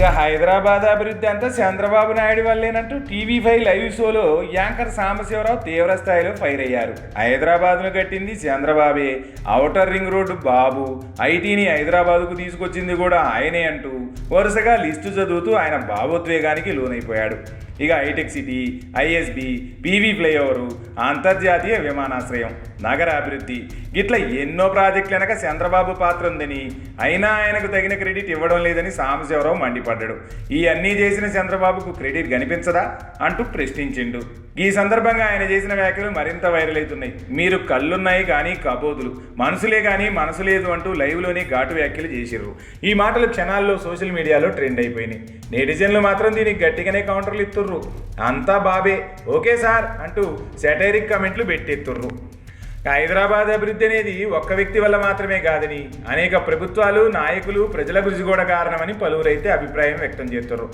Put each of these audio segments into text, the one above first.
ఇక హైదరాబాద్ అభివృద్ధి అంతా చంద్రబాబు నాయుడు వల్లేనంటూ టీవీ ఫైవ్ లైవ్ షోలో యాంకర్ సాంబశివరావు తీవ్ర స్థాయిలో ఫైర్ అయ్యారు. హైదరాబాద్ను కట్టింది చంద్రబాబే. Outer ring road Babu. ఐటీని హైదరాబాద్కు తీసుకొచ్చింది కూడా ఆయనే అంటూ వరుసగా లిస్టు చదువుతూ ఆయన భావోద్వేగానికి లోనైపోయాడు. ఇక hitech city ISB PV flyover అంతర్జాతీయ విమానాశ్రయం. నగర అభివృద్ధి ఇట్లా ఎన్నో ప్రాజెక్టులు వెనక చంద్రబాబు పాత్ర ఉందని అయినా ఆయనకు తగిన క్రెడిట్ ఇవ్వడం లేదని సాంబశివరావు మండిపడ్డాడు. ఈ అన్నీ చేసిన చంద్రబాబుకు క్రెడిట్ కనిపించదా? అంటూ ప్రశ్నించిండు. ఈ సందర్భంగా ఆయన చేసిన వ్యాఖ్యలు మరింత వైరల్ అవుతున్నాయి. మీరు కళ్ళున్నాయి కానీ కబోదులు మనసులే కానీ మనసు లేదు అంటూ లైవ్లోనే ఘాటు వ్యాఖ్యలు చేసిర్రు. ఈ మాటలు క్షణాల్లో సోషల్ మీడియాలో ట్రెండ్ అయిపోయినాయి. నెటిజన్లు మాత్రం దీనికి గట్టిగానే కౌంటర్లు ఇస్తుర్రు అంతా బాబే. ఓకే సార్ అంటూ సెటైరిక్ కమెంట్లు పెట్టెత్తుర్రు. హైదరాబాద్ అభివృద్ధి అనేది ఒక్క వ్యక్తి వల్ల మాత్రమే కాదని అనేక ప్రభుత్వాలు నాయకులు ప్రజల గురించి కూడా కారణమని పలువురైతే అభిప్రాయం వ్యక్తం చేస్తారు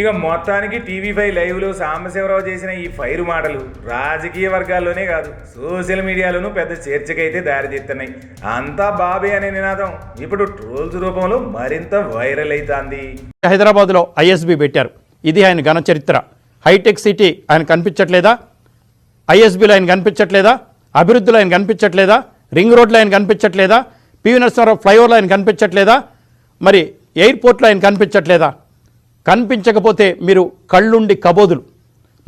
ఇక మొత్తానికి టీవీ ఫైవ్ లైవ్లో సాంబశివరావు చేసిన ఈ ఫైరు మాటలు రాజకీయ వర్గాల్లోనే కాదు సోషల్ మీడియాలోనూ పెద్ద చర్చకైతే దారితీస్తున్నాయి. అంతా బాబే అనే నినాదం ఇప్పుడు ట్రోల్స్ రూపంలో మరింత వైరల్ అవుతుంది హైదరాబాద్లో ఐఎస్బి పెట్టారు. ఇది ఆయన ఘన చరిత్ర. హైటెక్ సిటీ ఆయన కనిపించట్లేదా? ఐఎస్బీలో ఆయన కనిపించట్లేదా? అభివృద్ధిలో ఆయన కనిపించట్లేదా? రింగ్ రోడ్లో ఆయన కనిపించట్లేదా? పివి నరసింహారావు ఫ్లైఓవర్లో ఆయన కనిపించట్లేదా? మరి ఎయిర్పోర్ట్లో ఆయన కనిపించట్లేదా? కనిపించకపోతే మీరు కళ్ళుండి కబోదులు.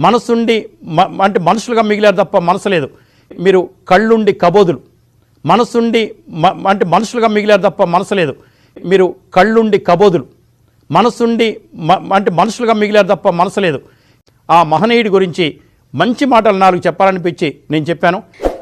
మనసుండి మ- అంటే మనుషులుగా మిగిలారు తప్ప మనసు లేదు. మీరు కళ్ళుండి కబోదులు. మనసుండి మ- అంటే మనుషులుగా మిగిలారు తప్ప మనసు లేదు. మీరు కళ్ళుండి కబోదులు. మనసుండి మ- అంటే మనుషులుగా మిగిలారు తప్ప మనసు లేదు. ఆ మహనీయుడి గురించి మంచి మాటలు నాలుగు చెప్పాలనిపించి నేను చెప్పాను.